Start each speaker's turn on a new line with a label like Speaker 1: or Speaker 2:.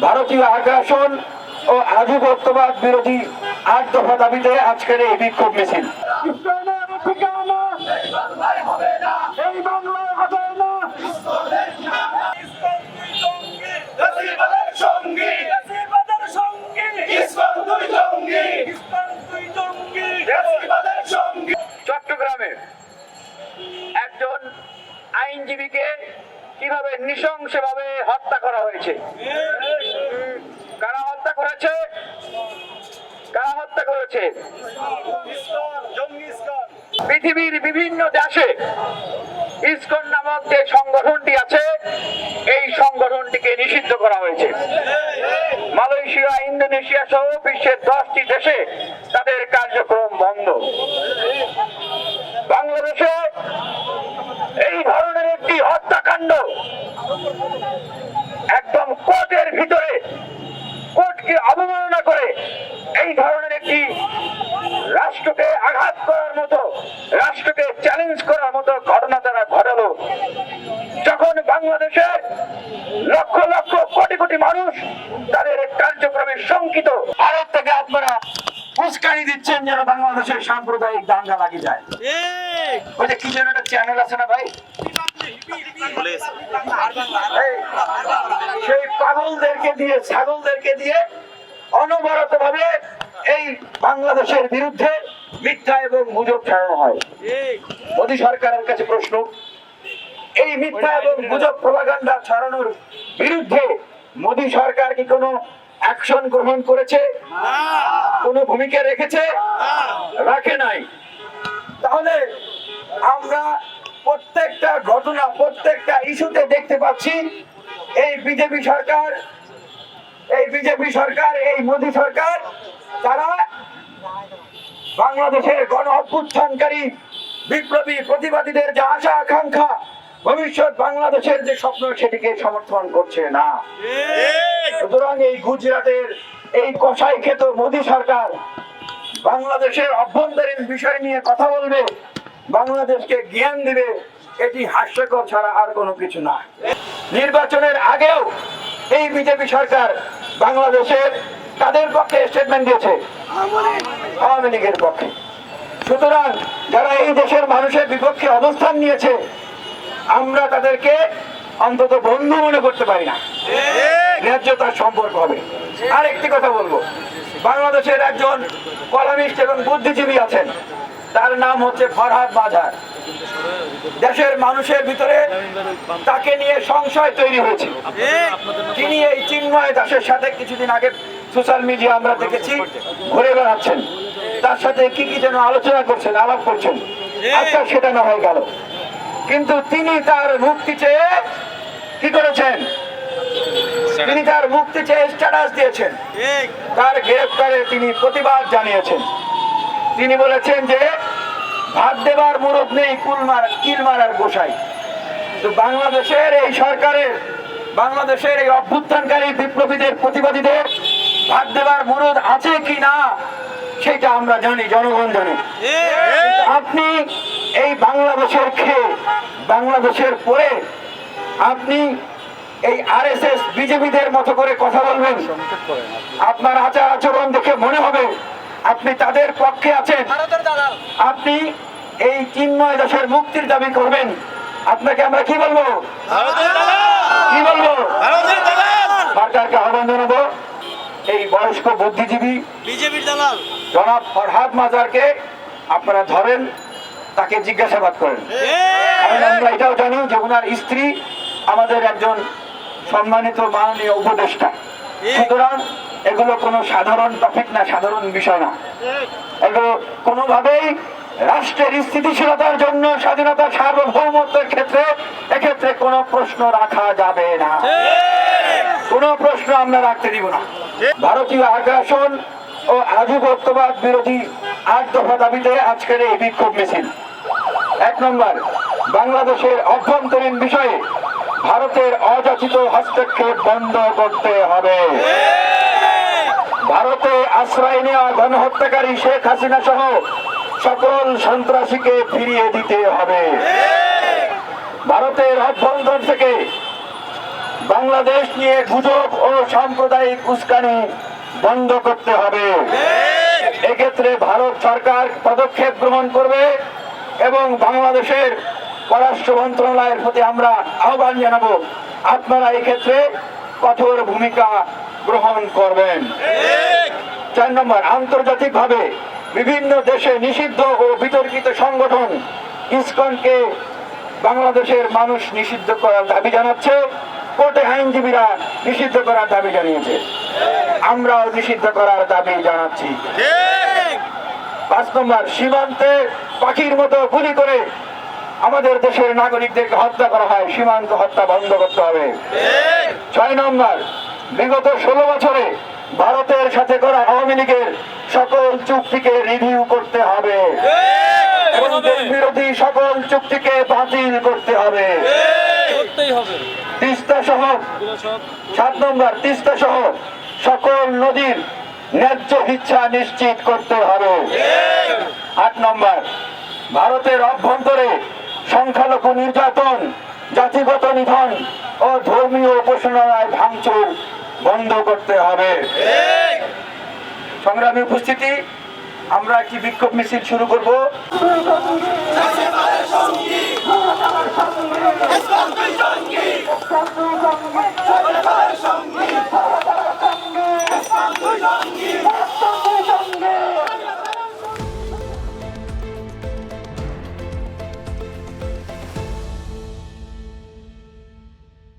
Speaker 1: ভারতীয় আগ্রাসন ও আধিপত্যবাদ বিরোধী আট দফা দাবিতে আজকের এই বিক্ষোভ মিছিল। চট্টগ্রামে একজন আইনজীবীকে কীভাবে নৃশংসভাবে হত্যা করা হয়েছে? কারা হত্যা করেছে? কারা হত্যা করেছে? পৃথিবীর বিভিন্ন দেশে ইসকন নামক যে সংগঠনটি আছে, এই সংগঠনটিকে নিষিদ্ধ করা হয়েছে। মালয়েশিয়া, ইন্দোনেশিয়া সহ বিশ্বের দশটি দেশে তাদের কার্যক্রম বন্ধ। বাংলাদেশে এই ধরনের একটি হত্যাকাণ্ড একদম কোর্টের ভিতরে কোর্টকে অবমাননা করে এই ধরনের একটি রাষ্ট্রকে আঘাত করার মতো রাষ্ট্রকে চ্যালেঞ্জ করার মতো ঘটনা তারা ঘটালো। যখন বাংলাদেশের লক্ষ লক্ষ কোটি কোটি মানুষ তাদের কার্যক্রমে শঙ্কিত ভারত থেকে আপনারা উস্কানি দিচ্ছেন যেন বাংলাদেশের সাম্প্রদায়িক দাঙ্গা লাগি যায়। ওই যে কি যেন একটা চ্যানেল আছে না ভাই? সেই পাগলদেরকে দিয়ে ছাগলদেরকে দিয়ে অনবরত ভাবে এই বাংলাদেশের বিরুদ্ধে মিথ্যা এবং গুজব ছড়ানো হয়। মোদী সরকারের কাছে প্রশ্ন এই মিথ্যা এবং গুজব প্রভাগান্ডা ছড়ানোর বিরুদ্ধে মোদী সরকার কি কোনো অ্যাকশন গ্রহণ করেছে? কোনো ভূমিকা রেখেছে? রাখে নাই। তাহলে আমরা প্রত্যেকটা ঘটনা প্রত্যেকটা ইস্যুতে দেখতে পাচ্ছি। এই বিজেপি সরকার এই বিজেপি সরকার এই মোদী সরকার তারা বাংলাদেশের গণ অভ্যুত্থানকারী বিপ্লবী প্রতিবাদীদের যে আশা আকাঙ্ক্ষা ভবিষ্যৎ বাংলাদেশের যে স্বপ্ন সেটিকে সমর্থন করছে না। সুতরাং এই গুজরাটের এই কষাই খেত মোদী সরকার বাংলাদেশের অভ্যন্তরীণ বিষয় নিয়ে কথা বলবে বাংলাদেশকে জ্ঞান দিবে এটি হাস্যকর ছাড়া আর কোনো কিছু না। নির্বাচনের আগেও এই বিজেপি সরকার বাংলাদেশের তাদের পক্ষে স্টেটমেন্ট দিয়েছে? আওয়ামী লীগের পক্ষে। সুতরাং যারা এই দেশের মানুষের বিপক্ষে অবস্থান নিয়েছে, আমরা তাদেরকে অন্তত বন্ধু মনে করতে পারি না। ন্যায্যতার সম্পর্ক হবে। আর একটি কথা বলব। বাংলাদেশের একজন কলামিস্ট এবং বুদ্ধিজীবী আছেন। তার নাম হচ্ছে ফরহাদ মাঝার দেশের মানুষের ভিতরে তাকে নিয়ে সংশয় তৈরি হয়েছে। তিনি এই চিন্ময় দাসের সাথে কিছুদিন আগে সোশ্যাল মিডিয়া আমরা দেখেছি ঘুরে বেড়াচ্ছেন। তার সাথে কি কি যেন আলোচনা করছেন আলাপ করছেন। আজকাল সেটা না হয়ে গেল। কিন্তু তিনি তার মুক্তি চেয়ে কি করেছেন? তিনি তার মুক্তি চেয়ে স্ট্যাটাস দিয়েছেন। তার গ্রেফতারে তিনি প্রতিবাদ জানিয়েছেন। তিনি বলেছেন যে ভাত দেবার মুরত নেই কুলমার কিল মারার গোসাই। তো বাংলাদেশের এই সরকারের, বাংলাদেশের এই অভ্যুত্থানকারী বিপ্লবীদের, প্রতিবাদীদের ভাত দেবার মুরদ আছে কি না, সেটা আমরা জানি, জনগণ জানে। আপনি এই বাংলাদেশের খেয়ে, বাংলাদেশের পরে আপনি এই আর এস এস বিজেপিদের মতো করে কথা বলবেন। আপনার আচার আচরণ দেখে মনে হবে আপনি তাদের পক্ষে আছেন। আপনি এই চিন্ময় দাসের মুক্তির দাবি করবেন। আপনাকে আমরা কি বলব? কি বলব? সরকারকে আহ্বান জানাব। এই বয়স্ক বুদ্ধিজীবী
Speaker 2: বিজেপির দালাল।
Speaker 1: জনাব ফরহাদ মাজারকে আপনারা ধরেন তাকে জিজ্ঞাসাবাদ করেন। কারণ আমরা এটাও জানি যে ওনার স্ত্রী আমাদের একজন সম্মানিত মাননীয় উপদেষ্টা। সুতরাং এগুলো কোনো সাধারণ টপিক না, সাধারণ বিষয় না। এগুলো কোনোভাবেই রাষ্ট্রের স্থিতিশীলতার জন্য স্বাধীনতা সার্বভৌমত্বের ক্ষেত্রে, এক্ষেত্রে কোনো প্রশ্ন রাখা যাবে না। কোনো প্রশ্ন আমরা রাখতে দিব না। ভারতীয় আগ্রাসন ও আধিপত্যবাদ বিরোধী আট দফা দাবিতে আজকের এই বিক্ষোভ মিছিল। এক নম্বর, বাংলাদেশের অভ্যন্তরীণ বিষয়ে ভারতের অযাচিত হস্তক্ষেপ বন্ধ করতে হবে। ভারতে আশ্রয় নেওয়া গণহত্যাকারী শেখ হাসিনা সহ সকল সন্ত্রাসীকে ফিরিয়ে দিতে হবে। ভারতের অভ্যন্তর থেকে বাংলাদেশ নিয়ে গুজব ও সাম্প্রদায়িক উস্কানি বন্ধ করতে হবে। এক্ষেত্রে ভারত সরকার পদক্ষেপ গ্রহণ করবে এবং বাংলাদেশের পররাষ্ট্র মন্ত্রণালয়ের প্রতি আমরা আহ্বান জানাব। আপনারা এক্ষেত্রে কঠোর ভূমিকা গ্রহণ করবেন। চার নম্বর আন্তর্জাতিকভাবে বিভিন্ন দেশে নিষিদ্ধ ও বিতর্কিত সংগঠন ইসকনকে বাংলাদেশের মানুষ নিষিদ্ধ করার দাবি জানাচ্ছে। কোর্টে আইনজীবীরা নিষিদ্ধ করার দাবি জানিয়েছে। আমরাও নিষিদ্ধ করার দাবি জানাচ্ছি। পাঁচ নম্বর সীমান্তে পাখির মতো গুলি করে আমাদের দেশের নাগরিকদেরকে হত্যা করা হয় সীমান্ত হত্যা বন্ধ করতে হবে। ছয় নম্বর বিগত ষোলো বছরে ভারতের সাথে করা আওয়ামী লীগের সকল চুক্তিকে রিভিউ করতে হবে। বিরোধী সকল চুক্তিকে বাতিল করতে হবে। তিস্তা সহ সাত নম্বর তিস্তা সহ সকল নদীর ন্যায্য ইচ্ছা নিশ্চিত করতে হবে। আট নম্বর ভারতের অভ্যন্তরে সংখ্যালঘু নির্যাতন জাতিগত নিধন ও ধর্মীয় উপাসনায় ভাঙচুর বন্ধ করতে হবে। সংগ্রামী উপস্থিতি আমরা একটি বিক্ষোভ মিছিল শুরু করব।
Speaker 3: সঙ্গে।